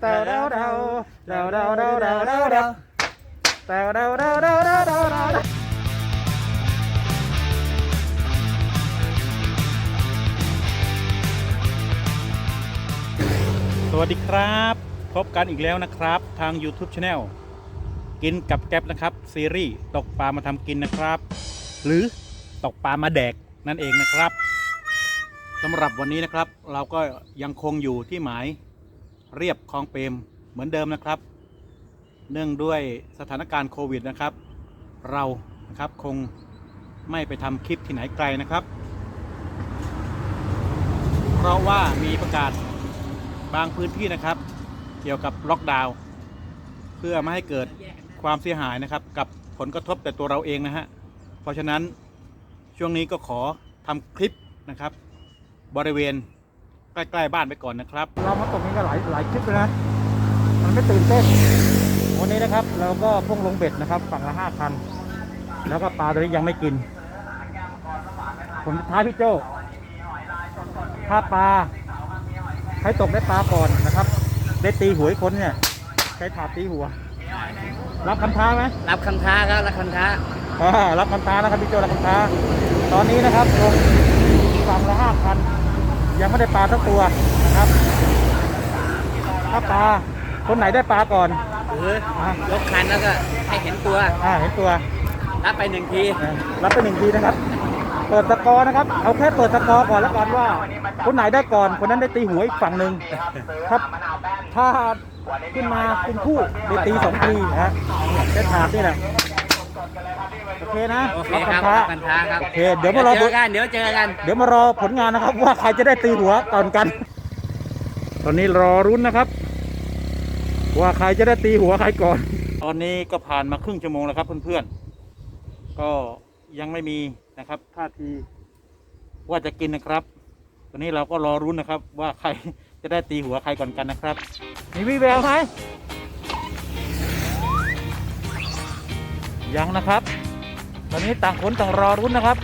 เดาเดาเดาเดาเดาเดาเดาเดาเดาเดาเดาเดาเดาเดาเดาเดาสวัสดีครับ พบกันอีกแล้วนะครับ ทาง YouTube Channel กินกับแก๊ปนะครับ ซีรีส์ตกปลามาทำกินนะครับ หรือตกปลามาแดกนั่นเองนะครับสำหรับวันนี้นะครับ เราก็ยังคงอยู่ที่หมาย เรียบคลองเปรมเหมือนเดิมนะครับ เนื่องด้วยสถานการณ์โควิดนะครับ เรานะครับคงไม่ไปทำคลิปที่ไหนไกลนะครับ เพราะว่ามีประกาศบางพื้นที่นะครับ เกี่ยวกับล็อกดาวน์เพื่อไม่ให้เกิดความเสียหายนะครับ กับผลกระทบแต่ตัวเราเองนะฮะเพราะฉะนั้นช่วงนี้ก็ขอทำคลิปนะครับ บริเวณ ใกล้ๆบ้านไปก่อนนะครับ เรามาตกนี้ก็หลายหลายคลิปเลยนะ มันไม่ตื่นเต้น วันนี้นะครับ เราก็พุ่งลงเบ็ดนะครับ ฝั่งละห้าคัน แล้วก็ปลาตัวนี้ยังไม่กินผลสุดท้ายพี่โจถ้าปลาให้ตกได้ปลาก่อนนะครับ ได้ตีหัวอีกคนเนี่ยใช้ถาดตีหัว รับคำท้าไหมรับคำท้าครับรับคำท้าอ่ารับคำท้านะครับพี่โจรับคำท้า ตอนนี้นะครับลงฝั่งละห้าพัน ยังไม่ได้ปลาสักตัวนะครับ ถ้าปลาคนไหนได้ปลาก่อนหรือยกคันแล้วก็ให้เห็นตัว อ่าเห็นตัว รับไปหนึ่งทีอ่ารับไปหนึ่งทีนะครับ เปิดตะกอร์นะครับ เอาแค่เปิดตะกอร์ก่อนแล้วกันว่า คนไหนได้ก่อน คนนั้นได้ตีหัวอีกฝั่งหนึ่งครับ ถ้าขึ้นมาเป็นคู่ได้ตีสองทีนะฮะได้ถาดนี่แหละโอเคนะโอเครับครับคำท้ารับคำท้าครับโอเคเดี๋ยวมารอเจอกันเดี๋ยวเจอกันเดี๋ยวมารอผลงานนะครับ ว่าใครจะได้ตีหัวก่อนกัน ตอนนี้รอรุ้นนะครับ ว่าใครจะได้ตีหัวใครก่อน ตอนนี้ก็ผ่านมาครึ่งชั่วโมงแล้วครับเพื่อนๆก็ยังไม่มีนะครับท่าทีว่าจะกินนะครับ ตอนนี้เราก็รอรุ้นนะครับ ว่าใครจะได้ตีหัวใครก่อนกันนะครับ มีวี่แววไหมยังนะครับ ตอนนี้ต่างคนต่างรอรุ้นนะครับ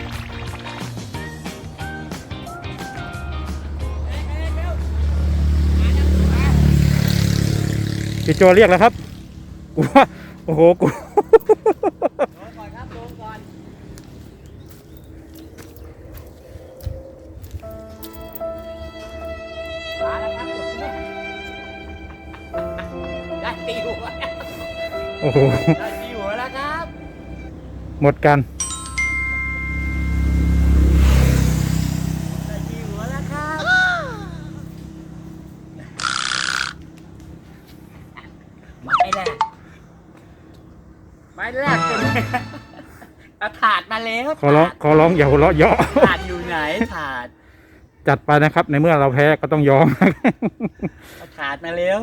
พี่โจเรียกแล้วครับกูว่าโอ้โหกูโอ้โห หมดกันได้ตีหัวแล้วครับไม่แรกไม่แรกเป็นไงเอาถาดมาแล้วขอร้องขอร้องอย่าหัวเราะเยาะถาดอยู่ไหนถาดจัดไปนะครับ ในเมื่อเราแพ้ก็ต้องยอม เอาถาดมาเร็ว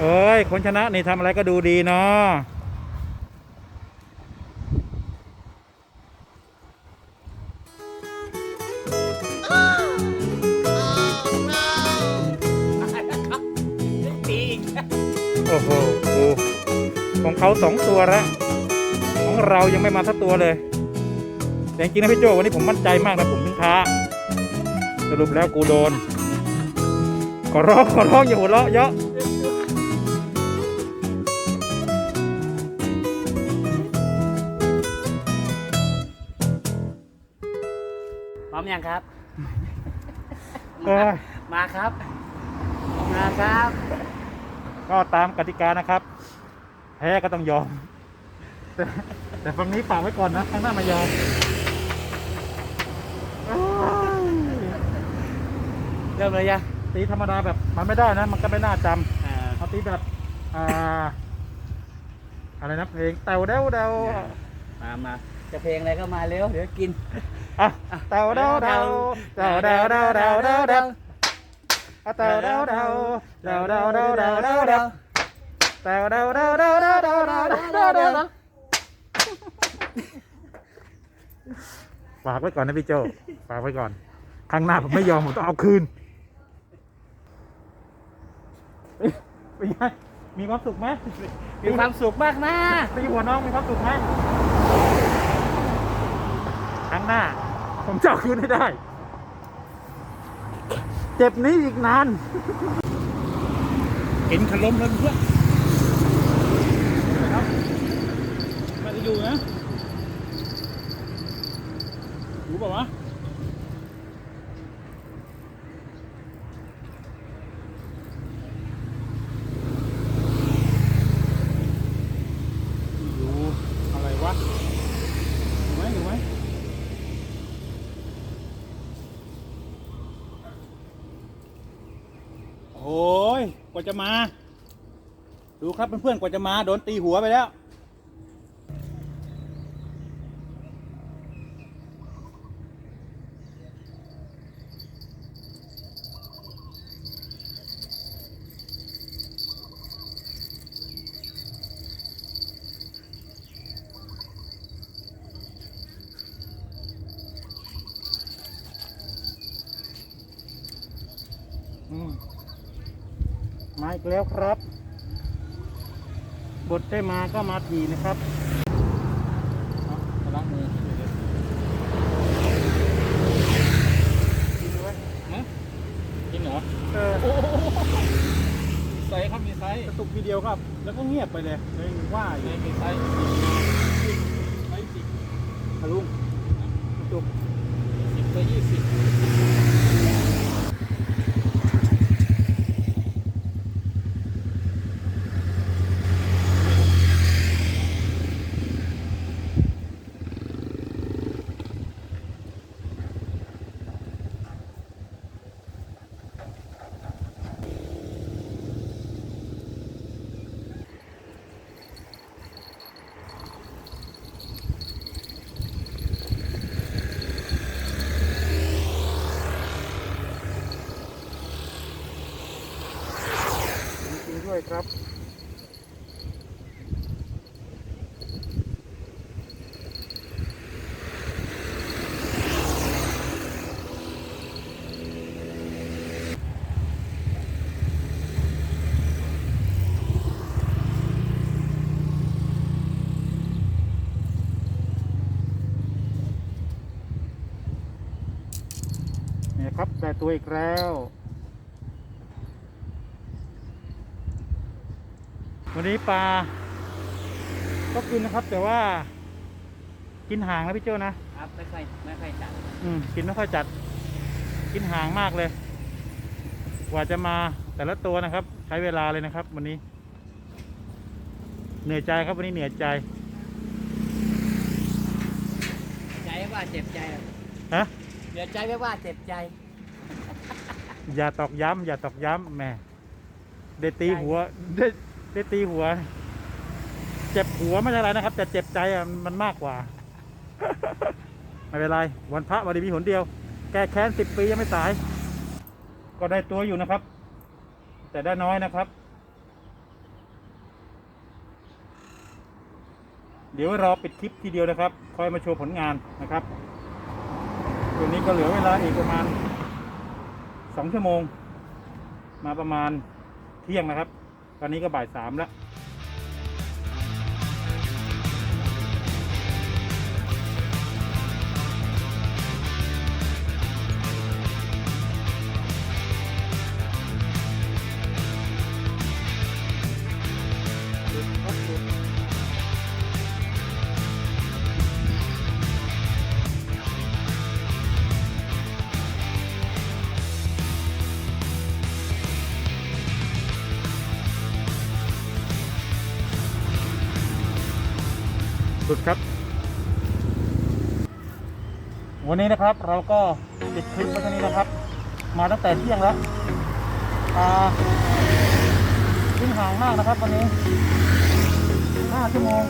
เอ้ยคนชนะนี่ทำอะไรก็ดูดีเนาะโอ้โหของเขาสองตัวแล้วของเรายังไม่มาสักตัวเลย แต่จริงนะพี่โจวันนี้ผมมั่นใจมากนะผมถึงท้าสรุปแล้วกูโดนขอร้องขอร้องอย่าหัวเราะเยาะ พร้อมยังครับ เอ้ยมาครับ มาครับ ก็ตามกติกานะครับ แพ้ก็ต้องยอม แต่แต่ฝั่งนี้ฝากไว้ก่อนนะข้างหน้ามายอมเอ้ยเริ่มเลยยังตีธรรมดาแบบมันไม่ได้นะ มันก็ไม่น่าจำอ่า เอาตีแบบ อ่า อะไรนะเพลงเต่าเด้าเดา มามาจะเพลงอะไรก็มาเร็ว เดี๋ยวกิน อะเต่าเดาเดาเต่าเดาเดาเดาเดาเดาอะเต่าเดาเดาเดาเดาเดาเดาเดาเดาเต่าเดาเดาเดาเดาเดาเดาเดาเดาเดาฝากไว้ก่อนนะพี่โจฝากไว้ก่อน ครั้งหน้าผมไม่ยอมผมต้องเอาคืนเป็นไงมีความสุขไหมมีความสุขมากนะตีหัวน้องมีความสุขไหมครั้งหน้า ผมจะเอาคืนให้ได้ เจ็บนี้อีกนาน เห็นขล้มแล้วเพื่อนครับมันจะอยู่นะอยู่เปล่าวะอยู่อะไรวะอยู่ไหมอยู่ไหม โอ้ยกว่าจะมา ดูครับเพื่อนๆกว่าจะมาโดนตีหัวไปแล้ว อีกแล้วครับบทได้มาก็มาทีนะครับเอาล้างมือกินด้วยนะกินเหรอเออไซส์ครับมีไซส์กระตุกทีเดียวครับ แล้วก็เงียบไปเลยเลยว่าอยู่มีไซส์ไซส์สิบทะลุงกระตุกสิบไปยี่สิบ จริงๆด้วยครับ เนี่ยครับได้ตัวอีกแล้ววันนี้ปลาก็กินนะครับ แต่ว่า กินหางนะพี่โจนะครับไม่ค่อยไม่ค่อยจัดอืมกินไม่ค่อยจัด กินหางมากเลย กว่าจะมาแต่ละตัวนะครับ ใช้เวลาเลยนะครับ วันนี้ เหนื่อยใจครับวันนี้เหนื่อยใจ ใจว่าเจ็บใจอะฮะเดี๋ยวใจไม่ว่าเจ็บใจ อย่าตอกย้ำอย่าตอกย้ำแหม่ได้ตีหัวได้ได้ตีหัว เจ็บหัวไม่ใช่อะไรนะครับ แต่เจ็บใจอะมันมากกว่า ไม่เป็นไรวันพระวันดีมีหนเดียว แก้แค้นสิบปียังไม่สาย ก็ได้ตัวอยู่นะครับ แต่ได้น้อยนะครับ เดี๋ยวรอปิดคลิปทีเดียวนะครับ คอยมาโชว์ผลงานนะครับ วันนี้ก็เหลือเวลาอีกประมาณสองชั่วโมง มาประมาณเที่ยงนะครับ ตอนนี้ก็บ่ายสามแล้ว สุดครับ วันนี้นะครับเราก็ปิดคลิปไว้เท่านี้นะครับ มาตั้งแต่เที่ยงแล้วอ่าขึ้นห่างมากนะครับวันนี้ห้าชั่วโมง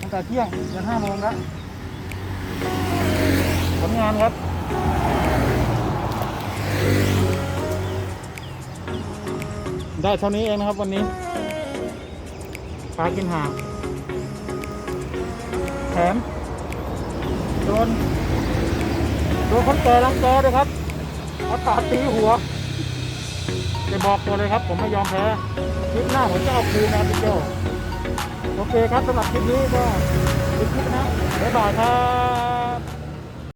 ตั้งแต่เที่ยงยันห้าโมงแล้วผลงานครับได้เท่านี้เองนะครับวันนี้ปลากินห่าง ถมโดนโดนคนแก่รังแกด้วยครับเอาตาตีหัวจะบอกตัวเลยครับ ผมไม่ยอมแพ้คลิปหน้าผมจะเอาคืนนะพี่โจโอเคครับสำหรับคลิปนี้ก็ปิดคลิปนะบ๊ายบายครับ